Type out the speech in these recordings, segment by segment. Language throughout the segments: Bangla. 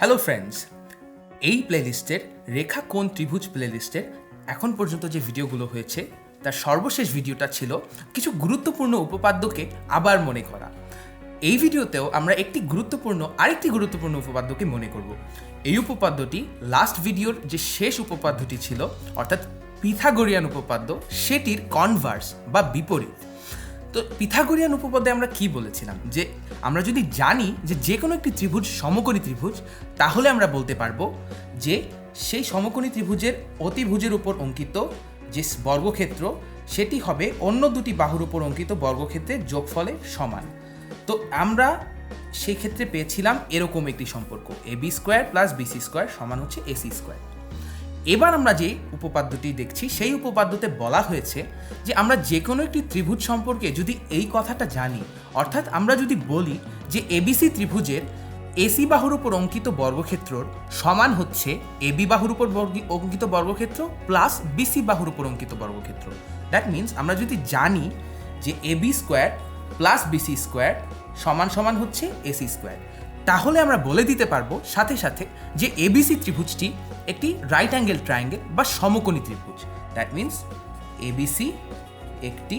হ্যালো ফ্রেন্ডস এই প্লেলিস্টের রেখা কোন ত্রিভুজ প্লেলিস্টের এখন পর্যন্ত যে ভিডিওগুলো হয়েছে, তার সর্বশেষ ভিডিওটা ছিল কিছু গুরুত্বপূর্ণ উপপাদ্যকে আবার মনে করা। এই ভিডিওতেও আমরা একটি গুরুত্বপূর্ণ, আরেকটি গুরুত্বপূর্ণ উপপাদ্যকে মনে করব। এই উপপাদ্যটি লাস্ট ভিডিওর যে শেষ উপপাদ্যটি ছিল, অর্থাৎ পিথাগোরিয়ান উপপাদ্য, সেটির কনভার্স বা বিপরীত। তো পিথাগোরিয়ান উপপাদ্যে আমরা কি বলেছিলাম? যে আমরা যদি জানি যে যে কোনো একটি ত্রিভুজ সমকোণী ত্রিভুজ, তাহলে আমরা বলতে পারব যে সেই সমকোণী ত্রিভুজের অতিভুজের উপর অঙ্কিত যে বর্গক্ষেত্র, সেটি হবে অন্য দুটি বাহুর উপর অঙ্কিত বর্গক্ষেত্রের যোগফলের সমান। তো আমরা সেই ক্ষেত্রে পেয়েছিলাম এরকম একটি সম্পর্ক, A B square plus BC square সমান হচ্ছে এসি স্কোয়ার। এবার আমরা যে উপপাদ্যটি দেখছি, সেই উপপাদ্যতে বলা হয়েছে যে আমরা যে কোনো একটি ত্রিভুজ সম্পর্কে যদি এই কথাটা জানি, অর্থাৎ আমরা যদি বলি যে এবিসি ত্রিভুজের এসি বাহুর উপর অঙ্কিত বর্গক্ষেত্রর সমান হচ্ছে এবি বাহুর উপর অঙ্কিত বর্গক্ষেত্র প্লাস বিসি বাহুর উপর অঙ্কিত বর্গক্ষেত্র। দ্যাট মিন্স আমরা যদি জানি যে AB square plus BC square সমান সমান হচ্ছে এসি স্কোয়ার। তাহলে আমরা বলে দিতে পারব সাথে সাথে যে এবিসি ত্রিভুজটি একটি রাইট অ্যাঙ্গেল ট্রায়াঙ্গেল বা সমকোণী ত্রিভুজ। দ্যাট মিন্স এবিসি একটি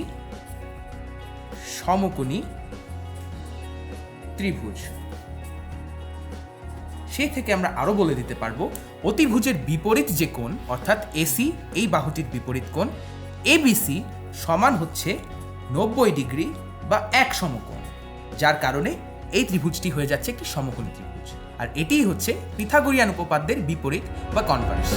সমকোণী ত্রিভুজ। সেই থেকে আমরা আরও বলে দিতে পারব অতিভুজের বিপরীত যে কোণ, অর্থাৎ এসি এই বাহুটির বিপরীত কোণ এবিসি সমান হচ্ছে নব্বই ডিগ্রি বা এক সমকোণ, যার কারণে এই ত্রিভুজটি হয়ে যাচ্ছে একটি সমকোণী ত্রিভুজ। আর এটিই হচ্ছে পিথাগোরিয়ান উপপাদ্যের বিপরীত বা কনভার্স